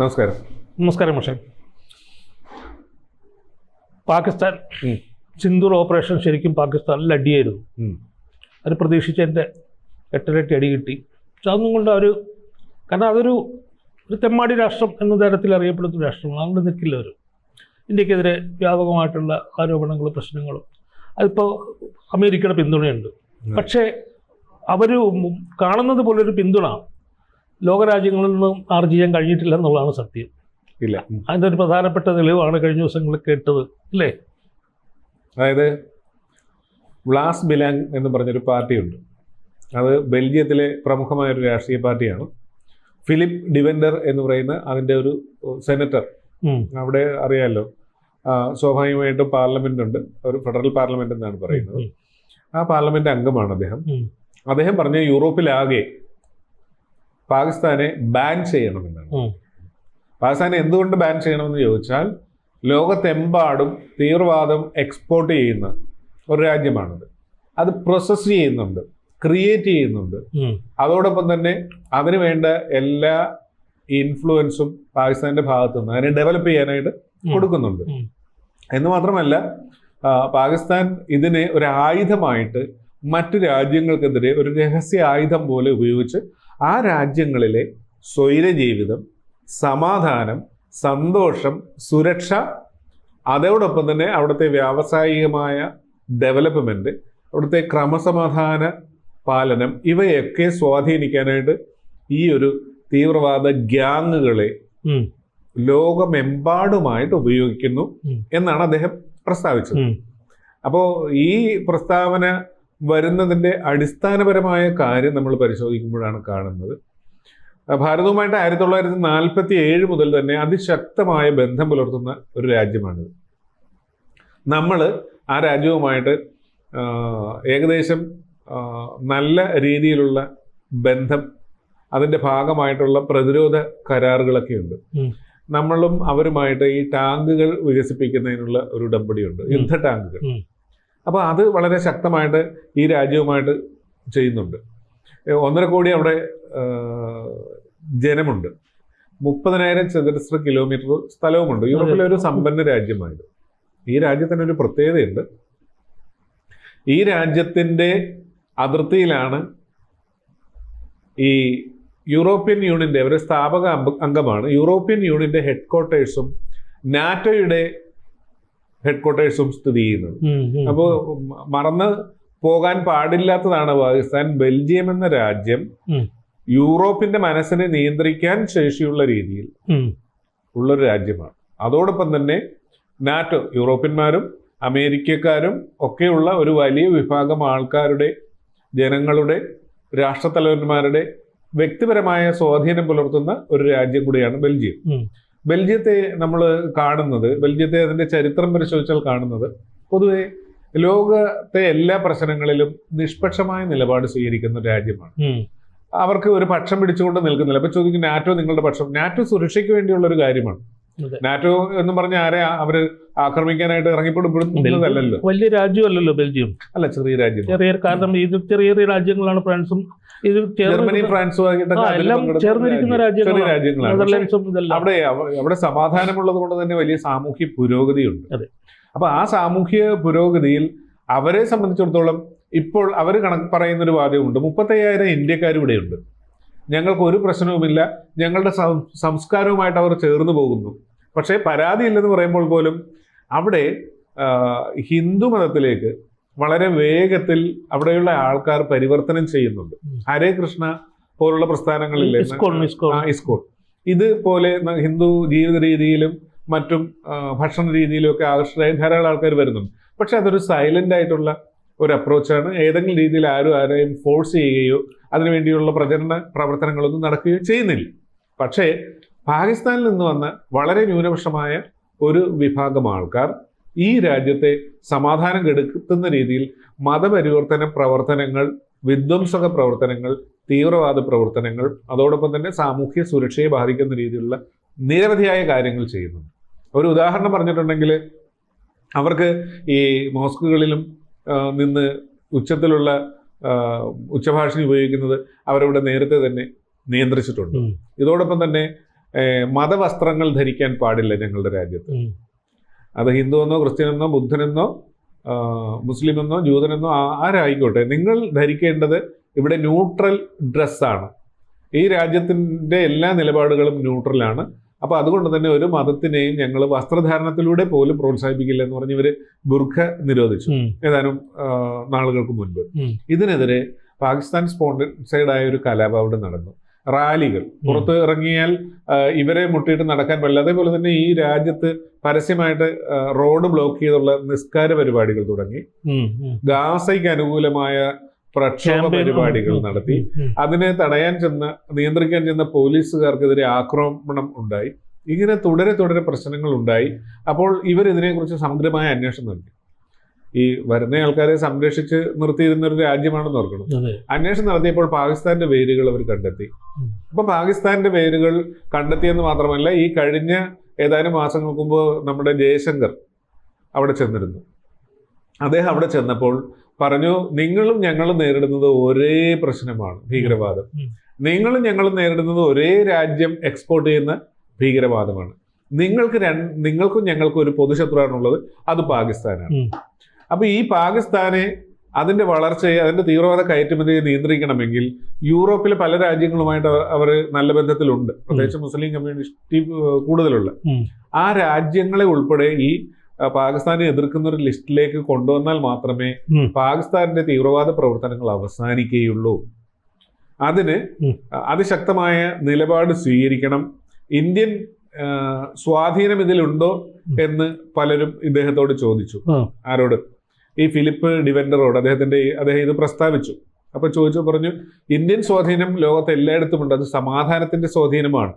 നമസ്കാരം. നമസ്കാരം മഷേ പാകിസ്ഥാൻ സിന്ധു സിന്ദൂർ ഓപ്പറേഷൻ ശരിക്കും പാകിസ്ഥാനിൽ അടിയായിരുന്നു. അത് പ്രതീക്ഷിച്ച് എന്റെ എട്ടരട്ടി അടി കിട്ടി. പക്ഷെ അതൊന്നും കൊണ്ട് അവർ കാരണം അതൊരു ഒരു തെമ്മാടി രാഷ്ട്രം എന്ന തരത്തിൽ അറിയപ്പെടുന്ന രാഷ്ട്രമാണ്. അതുകൊണ്ട് നിൽക്കില്ല അവർ ഇന്ത്യക്കെതിരെ വ്യാപകമായിട്ടുള്ള ആരോപണങ്ങളും പ്രശ്നങ്ങളും. അതിപ്പോൾ അമേരിക്കയുടെ പിന്തുണയുണ്ട്. പക്ഷേ അവർ കാണുന്നത് പോലൊരു പിന്തുണ ലോകരാജ്യങ്ങളിൽ നിന്നും ആർജിക്കാൻ കഴിഞ്ഞിട്ടില്ല എന്നുള്ളതാണ് സത്യം. ഇല്ല. അതിന്റെ ഒരു പ്രധാനപ്പെട്ട തെളിവാണ് കഴിഞ്ഞ ദിവസങ്ങളിൽ കേട്ടത് അല്ലേ? അതായത് വ്ലാസ് ബിലാങ് എന്ന് പറഞ്ഞൊരു പാർട്ടിയുണ്ട്. അത് ബെൽജിയത്തിലെ പ്രമുഖമായ ഒരു രാഷ്ട്രീയ പാർട്ടിയാണ്. ഫിലിപ്പ് ഡിവെൻഡർ എന്ന് പറയുന്ന അതിന്റെ ഒരു സെനറ്റർ. അവിടെ അറിയാമല്ലോ സ്വാഭാവികമായിട്ടും പാർലമെന്റ് ഉണ്ട് ഒരു ഫെഡറൽ പാർലമെന്റ് എന്നാണ് പറയുന്നത്. ആ പാർലമെന്റ് അംഗമാണ് അദ്ദേഹം. അദ്ദേഹം പറഞ്ഞ യൂറോപ്പിലാകെ പാകിസ്ഥാനെ ബാൻ ചെയ്യണമെന്നാണ്. പാകിസ്ഥാനെ എന്തുകൊണ്ട് ബാൻ ചെയ്യണമെന്ന് ചോദിച്ചാൽ ലോകത്തെമ്പാടും തീവ്രവാദം എക്സ്പോർട്ട് ചെയ്യുന്ന ഒരു രാജ്യമാണത്. അത് പ്രോസസ് ചെയ്യുന്നുണ്ട് ക്രിയേറ്റ് ചെയ്യുന്നുണ്ട്. അതോടൊപ്പം തന്നെ അതിന് വേണ്ട എല്ലാ ഇൻഫ്ലുവൻസും പാകിസ്ഥാന്റെ ഭാഗത്തു നിന്ന് അതിനെ ഡെവലപ്പ് ചെയ്യാനായിട്ട്. കൊടുക്കുന്നുണ്ട്. എന്ന് മാത്രമല്ല പാകിസ്ഥാൻ ഇതിനെ ഒരു ആയുധമായിട്ട് മറ്റു രാജ്യങ്ങൾക്കെതിരെ ഒരു രഹസ്യ ആയുധം പോലെ ഉപയോഗിച്ച് ആ രാജ്യങ്ങളിലെ സ്വൈര ജീവിതം സമാധാനം സന്തോഷം സുരക്ഷ അതോടൊപ്പം തന്നെ അവിടുത്തെ വ്യാവസായികമായ ഡെവലപ്മെന്റ് അവിടുത്തെ ക്രമസമാധാന പാലനം ഇവയൊക്കെ സ്വാധീനിക്കാനായിട്ട് ഈ ഒരു തീവ്രവാദ ഗ്യാങ്ങുകളെ. ലോകമെമ്പാടുമായിട്ട് ഉപയോഗിക്കുന്നു എന്നാണ് അദ്ദേഹം പ്രസ്താവിച്ചത്. അപ്പോൾ ഈ പ്രസ്താവന വരുന്നതിന്റെ അടിസ്ഥാനപരമായ കാര്യം നമ്മൾ പരിശോധിക്കുമ്പോഴാണ് കാണുന്നത്. ഭാരതവുമായിട്ട് ആയിരത്തി തൊള്ളായിരത്തി നാൽപ്പത്തി ഏഴ് മുതൽ തന്നെ അതിശക്തമായ ബന്ധം പുലർത്തുന്ന ഒരു രാജ്യമാണിത്. നമ്മൾ ആ രാജ്യവുമായിട്ട് ഏകദേശം നല്ല രീതിയിലുള്ള ബന്ധം അതിന്റെ ഭാഗമായിട്ടുള്ള പ്രതിരോധ കരാറുകളൊക്കെ ഉണ്ട്. നമ്മളും അവരുമായിട്ട് ഈ ടാങ്കുകൾ വികസിപ്പിക്കുന്നതിനുള്ള ഒരു ഉടമ്പടിയുണ്ട്. യുദ്ധ ടാങ്കുകൾ. അപ്പോൾ അത് വളരെ ശക്തമായിട്ട് ഈ രാജ്യവുമായിട്ട് ചെയ്യുന്നുണ്ട്. ഒന്നര കോടി അവിടെ ജനമുണ്ട്. മുപ്പതിനായിരം ചതുരശ്ര കിലോമീറ്റർ സ്ഥലവുമുണ്ട്. യൂറോപ്പിലെ ഒരു സമ്പന്ന രാജ്യമായത്. ഈ രാജ്യത്തിന് ഒരു പ്രത്യേകതയുണ്ട്. ഈ രാജ്യത്തിന്റെ അതിർത്തിയിലാണ് ഈ യൂറോപ്യൻ യൂണിയന്റെ ഒരു സ്ഥാപക അംഗ- അംഗമാണ് യൂറോപ്യൻ യൂണിയന്റെ ഹെഡ് ക്വാർട്ടേഴ്സും നാറ്റോയുടെ ഹെഡ് ക്വാർട്ടേഴ്സും സ്ഥിതി ചെയ്യുന്നത്. അപ്പോൾ മറന്ന് പോകാൻ പാടില്ലാത്തതാണ് പാകിസ്ഥാൻ ബെൽജിയം എന്ന രാജ്യം യൂറോപ്പിന്റെ മനസ്സിനെ നിയന്ത്രിക്കാൻ ശേഷിയുള്ള രീതിയിൽ. ഉള്ളൊരു രാജ്യമാണ് അതോടൊപ്പം തന്നെ നാറ്റോ യൂറോപ്യന്മാരും അമേരിക്കക്കാരും ഒക്കെയുള്ള ഒരു വലിയ വിഭാഗം ആൾക്കാരുടെ ജനങ്ങളുടെ രാഷ്ട്രത്തലവന്മാരുടെ വ്യക്തിപരമായ സ്വാധീനം പുലർത്തുന്ന ഒരു രാജ്യം കൂടിയാണ് ബെൽജിയം. ബെൽജിയത്തെ നമ്മൾ കാണുന്നത് ബെൽജിയത്തെ അതിന്റെ ചരിത്രം പരിശോധിച്ചാൽ കാണുന്നത് പൊതുവെ ലോകത്തെ എല്ലാ പ്രശ്നങ്ങളിലും നിഷ്പക്ഷമായ നിലപാട് സ്വീകരിക്കുന്ന രാജ്യമാണ്. അവർക്ക് ഒരു പക്ഷം പിടിച്ചുകൊണ്ട് നിൽക്കുന്നില്ല. അപ്പൊ ചോദിക്കും നാറ്റോ നിങ്ങളുടെ പക്ഷം? നാറ്റോ സുരക്ഷയ്ക്ക് വേണ്ടിയുള്ള ഒരു കാര്യമാണ്. നാറ്റോ എന്ന് പറഞ്ഞ ആരെ അവർ ആക്രമിക്കാനായിട്ട് ഇറങ്ങിപ്പെടുന്നതല്ലല്ലോ വലിയ രാജ്യമല്ലല്ലോ ബെൽജിയം. അല്ല ചെറിയ രാജ്യം ചെറിയ കാരണം ഇത് ചെറിയ ചെറിയ രാജ്യങ്ങളാണ് ഫ്രാൻസും ഇത് ജർമ്മനി ഫ്രാൻസും എല്ലാം ചേർന്നിരിക്കുന്ന രാജ്യങ്ങളാണ്. അവിടെ അവ- അവിടെ സമാധാനമുള്ളത് കൊണ്ട് തന്നെ വലിയ സാമൂഹ്യ പുരോഗതിയുണ്ട്. അപ്പൊ ആ സാമൂഹ്യ പുരോഗതിയിൽ അവരെ സംബന്ധിച്ചിടത്തോളം ഇപ്പോൾ അവർ കണക്ക് പറയുന്ന ഒരു വാദമുണ്ട് മുപ്പത്തയ്യായിരം ഇന്ത്യക്കാർ ഇവിടെയുണ്ട് ഞങ്ങൾക്ക് ഒരു പ്രശ്നവുമില്ല. ഞങ്ങളുടെ സംസ്കാരവുമായിട്ട് അവർ ചേർന്ന് പോകുന്നു. പക്ഷേ പരാതി ഇല്ലെന്ന് പറയുമ്പോൾ പോലും അവിടെ ഹിന്ദു മതത്തിലേക്ക് വളരെ വേഗത്തിൽ അവിടെയുള്ള ആൾക്കാർ പരിവർത്തനം ചെയ്യുന്നുണ്ട്. ഹരേ കൃഷ്ണ പോലുള്ള പ്രസ്ഥാനങ്ങളില്ലേ? ഇസ്കോൺ ഇതുപോലെ ഹിന്ദു ജീവിത രീതിയിലും മറ്റും ഭക്ഷണ രീതിയിലും ഒക്കെ ആകർഷകരായ ധാരാളം ആൾക്കാർ വരുന്നുണ്ട്. പക്ഷെ അതൊരു സൈലന്റ് ആയിട്ടുള്ള ഒരു അപ്രോച്ചാണ് ഏതെങ്കിലും രീതിയിൽ ആരും ആരെയും ഫോഴ്സ് ചെയ്യുകയോ അതിനുവേണ്ടിയുള്ള പ്രചരണ പ്രവർത്തനങ്ങളൊന്നും നടക്കുകയോ ചെയ്യുന്നില്ല. പക്ഷേ പാകിസ്ഥാനിൽ നിന്ന് വന്ന വളരെ ന്യൂനപക്ഷമായ ഒരു വിഭാഗം ആൾക്കാർ ഈ രാജ്യത്തെ സമാധാനം കെടുത്തുന്ന രീതിയിൽ മതപരിവർത്തന പ്രവർത്തനങ്ങൾ വിധ്വംസക പ്രവർത്തനങ്ങൾ തീവ്രവാദ പ്രവർത്തനങ്ങൾ അതോടൊപ്പം തന്നെ സാമൂഹ്യ സുരക്ഷയെ ബാധിക്കുന്ന രീതിയിലുള്ള നിരവധിയായ കാര്യങ്ങൾ ചെയ്യുന്നുണ്ട്. ഒരു ഉദാഹരണം പറഞ്ഞിട്ടുണ്ടെങ്കിൽ അവർക്ക് ഈ മോസ്കുകളിലും നിന്ന് ഉച്ചത്തിലുള്ള ഉച്ചഭാഷണി ഉപയോഗിക്കുന്നത് അവരവിടെ നേരത്തെ തന്നെ നിയന്ത്രിച്ചിട്ടുണ്ട്. ഇതോടൊപ്പം തന്നെ മതവസ്ത്രങ്ങൾ ധരിക്കാൻ പാടില്ല ഞങ്ങളുടെ രാജ്യത്ത്. അത് ഹിന്ദുവെന്നോ ക്രിസ്ത്യനെന്നോ ബുദ്ധനെന്നോ മുസ്ലിം മുസ്ലിമെന്നോ ജൂതനെന്നോ ആരായിക്കോട്ടെ. നിങ്ങൾ ധരിക്കേണ്ടത് ഇവിടെ ന്യൂട്രൽ ഡ്രസ്സാണ്. ഈ രാജ്യത്തിന്റെ എല്ലാ നിലപാടുകളും ന്യൂട്രലാണ്. അപ്പോൾ അതുകൊണ്ട് തന്നെ ഒരു മതത്തിനെയും ഞങ്ങൾ വസ്ത്രധാരണത്തിലൂടെ പോലും പ്രോത്സാഹിപ്പിക്കില്ല എന്ന് പറഞ്ഞ് ഇവർ ബുർഖ നിരോധിച്ചു. ഏതാനും നാളുകൾക്ക് മുൻപ്. ഇതിനെതിരെ പാകിസ്ഥാൻ സ്പോൺസൈഡായ ഒരു കലാപം അവിടെ നടന്നു. റാലികൾ. പുറത്ത് ഇറങ്ങിയാൽ ഇവരെ മുട്ടിയിട്ട് നടക്കാൻ പറ്റില്ല. അതേപോലെ തന്നെ ഈ രാജ്യത്ത് പരസ്യമായിട്ട് റോഡ് ബ്ലോക്ക് ചെയ്തുള്ള നിസ്കാര പരിപാടികൾ തുടങ്ങി. ഗാസയ്ക്ക് അനുകൂലമായ പ്രക്ഷോഭ പരിപാടികൾ നടത്തി. അതിനെ തടയാൻ ചെന്ന നിയന്ത്രിക്കാൻ ചെന്ന പോലീസുകാർക്കെതിരെ ആക്രമണം ഉണ്ടായി. ഇങ്ങനെ തുടരെ തുടരെ പ്രശ്നങ്ങൾ ഉണ്ടായി. അപ്പോൾ ഇവർ ഇതിനെക്കുറിച്ച് സമഗ്രമായ അന്വേഷണം നടത്തി. ഈ വരുന്ന ആൾക്കാരെ സംരക്ഷിച്ച് നിർത്തിയിരുന്ന ഒരു രാജ്യമാണെന്ന് ഓർക്കണം. അന്വേഷണം നടത്തിയപ്പോൾ പാകിസ്ഥാന്റെ വേരുകൾ അവർ കണ്ടെത്തി. അപ്പൊ പാകിസ്ഥാന്റെ വേരുകൾ കണ്ടെത്തിയെന്ന് മാത്രമല്ല ഈ കഴിഞ്ഞ ഏതാനും മാസങ്ങൾക്ക് മുമ്പ് നമ്മുടെ ജയശങ്കർ അവിടെ ചെന്നിരുന്നു. അദ്ദേഹം അവിടെ ചെന്നപ്പോൾ പറഞ്ഞു നിങ്ങളും ഞങ്ങളും നേരിടുന്നത് ഒരേ പ്രശ്നമാണ് ഭീകരവാദം. നിങ്ങളും ഞങ്ങളും നേരിടുന്നത് ഒരേ രാജ്യം എക്സ്പോർട്ട് ചെയ്യുന്ന ഭീകരവാദമാണ്. നിങ്ങൾക്ക് രണ്ട് നിങ്ങൾക്കും ഞങ്ങൾക്കും ഒരു പൊതുശത്രുവാണുള്ളത് അത് പാകിസ്ഥാനാണ്. അപ്പൊ ഈ പാകിസ്ഥാനെ അതിന്റെ വളർച്ചയെ അതിന്റെ തീവ്രവാദ കയറ്റുമതിയെ നിയന്ത്രിക്കണമെങ്കിൽ യൂറോപ്പിലെ പല രാജ്യങ്ങളുമായിട്ട് അവർ നല്ല ബന്ധത്തിലുണ്ട്. പ്രത്യേകിച്ച് മുസ്ലിം കമ്മ്യൂണിറ്റി കൂടുതലുള്ള. ആ രാജ്യങ്ങളെ ഉൾപ്പെടെ ഈ പാകിസ്ഥാനെ എതിർക്കുന്ന ഒരു ലിസ്റ്റിലേക്ക് കൊണ്ടുവന്നാൽ മാത്രമേ. പാകിസ്ഥാന്റെ തീവ്രവാദ പ്രവർത്തനങ്ങൾ അവസാനിക്കുകയുള്ളൂ. അതിന്. അതിശക്തമായ നിലപാട് സ്വീകരിക്കണം. ഇന്ത്യൻ സ്വാധീനം ഇതിലുണ്ടോ എന്ന് പലരും ഇദ്ദേഹത്തോട് ചോദിച്ചു. ആരോട്? ഈ ഫിലിപ്പ് ഡിവെൻഡറോട് അദ്ദേഹത്തിന്റെ ഈ- അദ്ദേഹം ഇത് പ്രസ്താവിച്ചു. അപ്പോൾ ചോദിച്ചു പറഞ്ഞു ഇന്ത്യൻ സ്വാധീനം ലോകത്ത് എല്ലായിടത്തുമുണ്ട് അത് സമാധാനത്തിന്റെ സ്വാധീനമാണ്.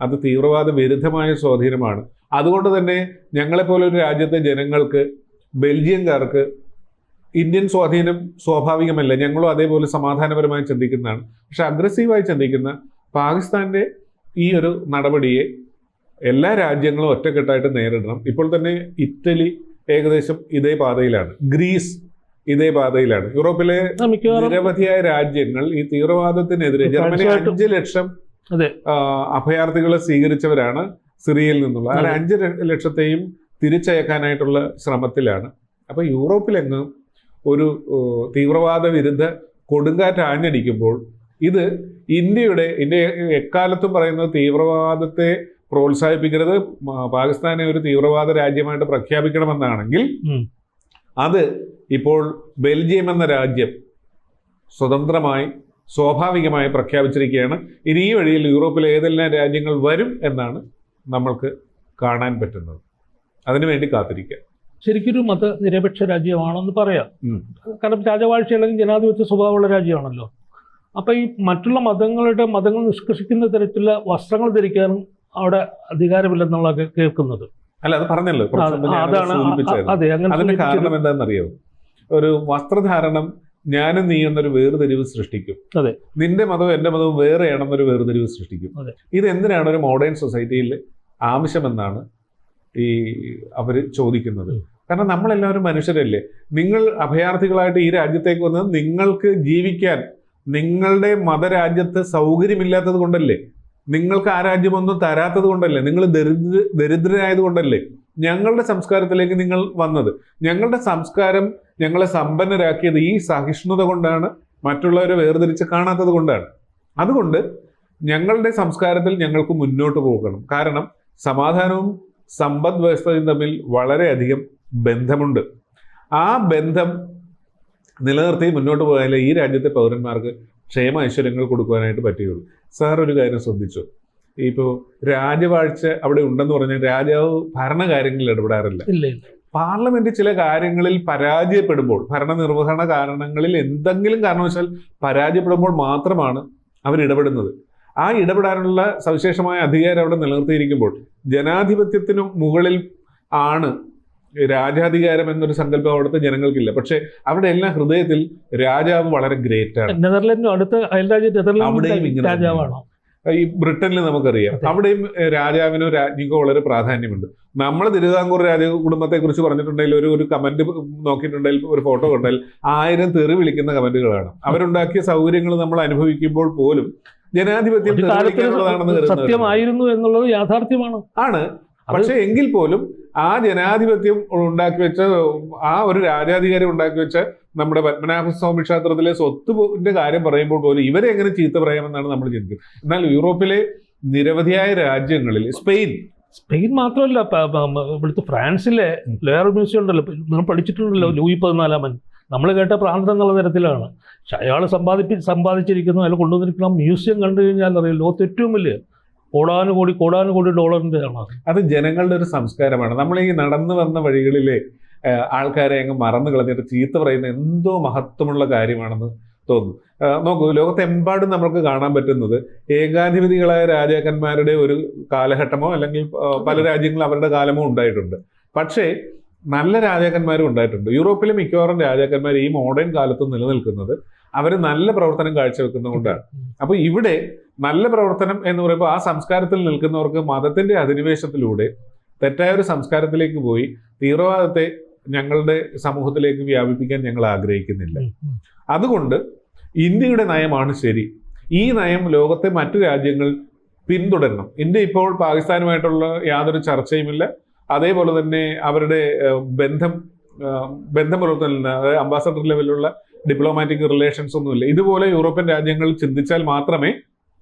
അത് തീവ്രവാദ വിരുദ്ധമായ സ്വാധീനമാണ്. അതുകൊണ്ട് തന്നെ ഞങ്ങളെപ്പോലെ ഒരു രാജ്യത്തെ ജനങ്ങൾക്ക് ബെൽജിയംകാർക്ക് ഇന്ത്യൻ സ്വാധീനം സ്വാഭാവികമല്ല. ഞങ്ങളും അതേപോലെ സമാധാനപരമായി ചിന്തിക്കുന്നതാണ്. പക്ഷെ അഗ്രസീവായി ചിന്തിക്കുന്ന പാകിസ്ഥാന്റെ ഈ ഒരു നടപടിയെ എല്ലാ രാജ്യങ്ങളും ഒറ്റക്കെട്ടായിട്ട് നേരിടണം. ഇപ്പോൾ തന്നെ ഇറ്റലി ഏകദേശം ഇതേ പാതയിലാണ് ഗ്രീസ് ഇതേ പാതയിലാണ് യൂറോപ്പിലെ നിരവധിയായ രാജ്യങ്ങൾ ഈ തീവ്രവാദത്തിനെതിരെ ജർമ്മനി അഞ്ച് ലക്ഷം. അഭയാർത്ഥികളെ സ്വീകരിച്ചവരാണ് സിറിയയിൽ നിന്നുള്ള ആ അതെ. അഞ്ച് ലക്ഷത്തെയും തിരിച്ചയക്കാനായിട്ടുള്ള ശ്രമത്തിലാണ് അപ്പൊ യൂറോപ്പിലെങ്ങും ഒരു തീവ്രവാദ വിരുദ്ധ കൊടുങ്കാറ്റ് ആഞ്ഞടിക്കുമ്പോൾ ഇത് ഇന്ത്യയുടെ ഇന്ത്യ എക്കാലത്തും പറയുന്നത് തീവ്രവാദത്തെ പ്രോത്സാഹിപ്പിക്കരുത്. പാകിസ്ഥാനെ ഒരു തീവ്രവാദ രാജ്യമായിട്ട് പ്രഖ്യാപിക്കണമെന്നാണെങ്കിൽ. അത് ഇപ്പോൾ ബെൽജിയം എന്ന രാജ്യം സ്വതന്ത്രമായി സ്വാഭാവികമായി പ്രഖ്യാപിച്ചിരിക്കുകയാണ്. ഇനി ഈ വഴിയിൽ യൂറോപ്പിലെ ഏതെല്ലാം രാജ്യങ്ങൾ വരും എന്നാണ് നമ്മൾക്ക് കാണാൻ പറ്റുന്നത്. അതിനുവേണ്ടി കാത്തിരിക്കാം ശരിക്കൊരു മതനിരപേക്ഷ രാജ്യമാണെന്ന് പറയാം. കാരണം രാജവാഴ്ച അല്ലെങ്കിൽ ജനാധിപത്യ സ്വഭാവമുള്ള രാജ്യമാണല്ലോ. അപ്പൊ ഈ മറ്റുള്ള മതങ്ങളുടെ മതങ്ങൾ നിഷ്കർഷിക്കുന്ന തരത്തിലുള്ള വസ്ത്രങ്ങൾ ധരിക്കാനും അവിടെ അധികാരമില്ലെന്നുള്ള കേൾക്കുന്നത്. അല്ല അത് പറഞ്ഞല്ലോ. അതാണ് അതിന്റെ. കാരണം എന്താണെന്നറിയോ? ഒരു വസ്ത്രധാരണം ഞാനും നീ എന്നൊരു വേർതിരിവ് സൃഷ്ടിക്കും. അതെ. നിന്റെ മതവും എന്റെ മതവും വേറെയാണെന്നൊരു വേർതിരിവ് സൃഷ്ടിക്കും. ഇത് എന്തിനാണ് ഒരു മോഡേൺ സൊസൈറ്റിയിൽ ആവശ്യമെന്നാണ് ഈ അവർ ചോദിക്കുന്നത്. കാരണം നമ്മളെല്ലാവരും മനുഷ്യരല്ലേ? നിങ്ങൾ അഭയാർത്ഥികളായിട്ട് ഈ രാജ്യത്തേക്ക് വന്നത് നിങ്ങൾക്ക് ജീവിക്കാൻ നിങ്ങളുടെ മതരാജ്യത്ത് സൗകര്യമില്ലാത്തത് കൊണ്ടല്ലേ? നിങ്ങൾക്ക് ആ രാജ്യമൊന്നും തരാത്തത് കൊണ്ടല്ലേ? നിങ്ങൾ ദരിദ്ര ദരിദ്രരായത് കൊണ്ടല്ലേ? ഞങ്ങളുടെ സംസ്കാരത്തിലേക്ക് നിങ്ങൾ വന്നത്. ഞങ്ങളുടെ സംസ്കാരം ഞങ്ങളെ സമ്പന്നരാക്കിയത് ഈ സഹിഷ്ണുത കൊണ്ടാണ്. മറ്റുള്ളവരെ വേർതിരിച്ച് കാണാത്തത് കൊണ്ടാണ്. അതുകൊണ്ട് ഞങ്ങളുടെ സംസ്കാരത്തിൽ ഞങ്ങൾക്ക് മുന്നോട്ട് പോകണം. കാരണം സമാധാനവും സമ്പദ് വ്യവസ്ഥയും തമ്മിൽ വളരെയധികം ബന്ധമുണ്ട്. ആ ബന്ധം നിലനിർത്തി മുന്നോട്ട് പോയാലേ ഈ രാജ്യത്തെ പൗരന്മാർക്ക് ക്ഷേമ ഐശ്വര്യങ്ങൾ കൊടുക്കുവാനായിട്ട് പറ്റുകയുള്ളൂ. സാർ ഒരു കാര്യം ശ്രദ്ധിച്ചു. ഇപ്പോ രാജവാഴ്ച അവിടെ ഉണ്ടെന്ന് പറഞ്ഞാൽ രാജാവ് ഭരണകാര്യങ്ങളിൽ ഇടപെടാറില്ല. പാർലമെന്റ് ചില കാര്യങ്ങളിൽ പരാജയപ്പെടുമ്പോൾ ഭരണനിർവഹണ കാരണങ്ങളിൽ എന്തെങ്കിലും കാരണവശാൽ പരാജയപ്പെടുമ്പോൾ മാത്രമാണ് അവർ ഇടപെടുന്നത്. ആ ഇടപെടാനുള്ള സവിശേഷമായ അധികാരം അവിടെ നിലനിർത്തിയിരിക്കുമ്പോൾ ജനാധിപത്യത്തിനു മുകളിൽ ആണ് രാജാധികാരം എന്നൊരു സങ്കല്പം അവിടുത്തെ ജനങ്ങൾക്കില്ല. പക്ഷെ അവിടെ എല്ലാം ഹൃദയത്തിൽ രാജാവ് വളരെ ഗ്രേറ്റ് ആണ്. നെതർലൻഡും അടുത്ത അയൽരാജ്യം രാജാവാണോ? ഈ ബ്രിട്ടനിൽ നമുക്കറിയാം. അവിടെയും രാജാവിനോ രാജ്ഞിക്കോ വളരെ പ്രാധാന്യമുണ്ട്. നമ്മൾ തിരുവിതാംകൂർ രാജ കുടുംബത്തെ കുറിച്ച് പറഞ്ഞിട്ടുണ്ടെങ്കിൽ ഒരു ഒരു കമന്റ് നോക്കിയിട്ടുണ്ടെങ്കിൽ ഒരു ഫോട്ടോ കണ്ടാൽ ആയിരം തെറി വിളിക്കുന്ന കമന്റുകളാണ്. അവരുണ്ടാക്കിയ സൗകര്യങ്ങൾ നമ്മൾ അനുഭവിക്കുമ്പോൾ പോലും ജനാധിപത്യം. സത്യമായിരുന്നു എന്നുള്ളത് യാഥാർത്ഥ്യമാണ്. ആണ്. പക്ഷെ എങ്കിൽ പോലും ആ ജനാധിപത്യം ഉണ്ടാക്കി വെച്ച ആ ഒരു രാജാധികാരി ഉണ്ടാക്കി വെച്ച നമ്മുടെ പത്മനാഭ സ്വാമി ക്ഷേത്രത്തിലെ സ്വത്തിന്റെ കാര്യം പറയുമ്പോൾ പോലും ഇവരെ എങ്ങനെ ചീത്ത പറയാമെന്നാണ് നമ്മൾ ചിന്തിക്കുന്നത്. എന്നാൽ യൂറോപ്പിലെ നിരവധിയായ രാജ്യങ്ങളിൽ സ്പെയിൻ. സ്പെയിൻ മാത്രമല്ല ഇവിടുത്തെ ഫ്രാൻസിലെ ലോയർ മ്യൂസിയം ഉണ്ടല്ലോ നമ്മൾ നിങ്ങൾ പഠിച്ചിട്ടുണ്ടല്ലോ ലൂയി പതിനാലാമൻ. നമ്മൾ കേട്ട പ്രാന്തം എന്നുള്ള തരത്തിലാണ് പക്ഷെ അയാൾ സമ്പാദിപ്പി സമ്പാദിച്ചിരിക്കുന്നു അയാൾ കൊണ്ടുവന്നിരിക്കുന്ന മ്യൂസിയം കണ്ടു കഴിഞ്ഞാൽ അറിയാം ലോകത്ത് ഏറ്റവും വലിയ കോടാനുകോടി കോടാനുകോടി ഡോളറിന്റെ ആണ് അത്. ജനങ്ങളുടെ ഒരു സംസ്കാരമാണ്. നമ്മൾ ഈ നടന്നു വന്ന വഴികളിലെ ആൾക്കാരെ അങ്ങ് മറന്നു കളഞ്ഞിട്ട് ചീത്ത പറയുന്ന എന്തോ മഹത്വമുള്ള കാര്യമാണെന്ന് തോന്നുന്നു. നോക്കൂ ലോകത്തെമ്പാടും നമുക്ക് കാണാൻ പറ്റുന്നത് ഏകാധിപതികളായ രാജാക്കന്മാരുടെ ഒരു കാലഘട്ടമോ അല്ലെങ്കിൽ പല രാജ്യങ്ങളും അവരുടെ കാലമോ ഉണ്ടായിട്ടുണ്ട്. പക്ഷേ നല്ല രാജാക്കന്മാരും ഉണ്ടായിട്ടുണ്ട്. യൂറോപ്പിലെ മിക്കവാറും രാജാക്കന്മാർ ഈ മോഡേൺ കാലത്തും നിലനിൽക്കുന്നത് അവർ നല്ല പ്രവർത്തനം കാഴ്ചവെക്കുന്നതുകൊണ്ടാണ് അപ്പോൾ ഇവിടെ നല്ല പ്രവർത്തനം എന്ന് പറയുമ്പോൾ ആ സംസ്കാരത്തിൽ നിൽക്കുന്നവർക്ക് മതത്തിന്റെ അധിനിവേശത്തിലൂടെ തെറ്റായ ഒരു സംസ്കാരത്തിലേക്ക് പോയി തീവ്രവാദത്തെ ഞങ്ങളുടെ സമൂഹത്തിലേക്ക് വ്യാപിപ്പിക്കാൻ ഞങ്ങൾ ആഗ്രഹിക്കുന്നില്ല. അതുകൊണ്ട് ഇന്ത്യയുടെ നയമാണ് ശരി. ഈ നയം ലോകത്തെ മറ്റു രാജ്യങ്ങൾ പിന്തുടരണം. ഇന്ത്യ ഇപ്പോൾ പാകിസ്ഥാനുമായിട്ടുള്ള യാതൊരു ചർച്ചയുമില്ല. അതേപോലെ തന്നെ അവരുടെ ബന്ധം ബന്ധം പുലർത്തുന്നില്ല അതായത് അംബാസഡർ ലെവലിലുള്ള ഡിപ്ലോമാറ്റിക് റിലേഷൻസ് ഒന്നുമില്ല. ഇതുപോലെ യൂറോപ്യൻ രാജ്യങ്ങൾ ചിന്തിച്ചാൽ മാത്രമേ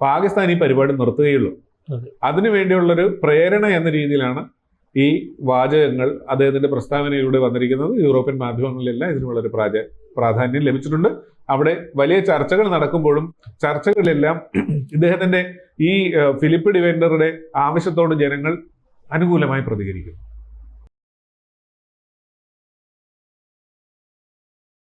പാകിസ്ഥാൻ ഈ പരിപാടി നിർത്തുകയുള്ളൂ. അതെ. അതിനു വേണ്ടിയുള്ളൊരു പ്രേരണ എന്ന രീതിയിലാണ് ഈ വാചകങ്ങൾ അദ്ദേഹത്തിന്റെ പ്രസ്താവനയിലൂടെ വന്നിരിക്കുന്നത്. യൂറോപ്യൻ മാധ്യമങ്ങളിലെല്ലാം ഇതിന് വളരെ പ്രാച പ്രാധാന്യം ലഭിച്ചിട്ടുണ്ട്. അവിടെ വലിയ ചർച്ചകൾ നടക്കുമ്പോഴും ചർച്ചകളിലെല്ലാം ഇദ്ദേഹത്തിന്റെ ഈ ഫിലിപ്പ് ഡിവെൻഡറുടെ ആവശ്യത്തോട് ജനങ്ങൾ അനുകൂലമായി പ്രതികരിക്കുന്നു.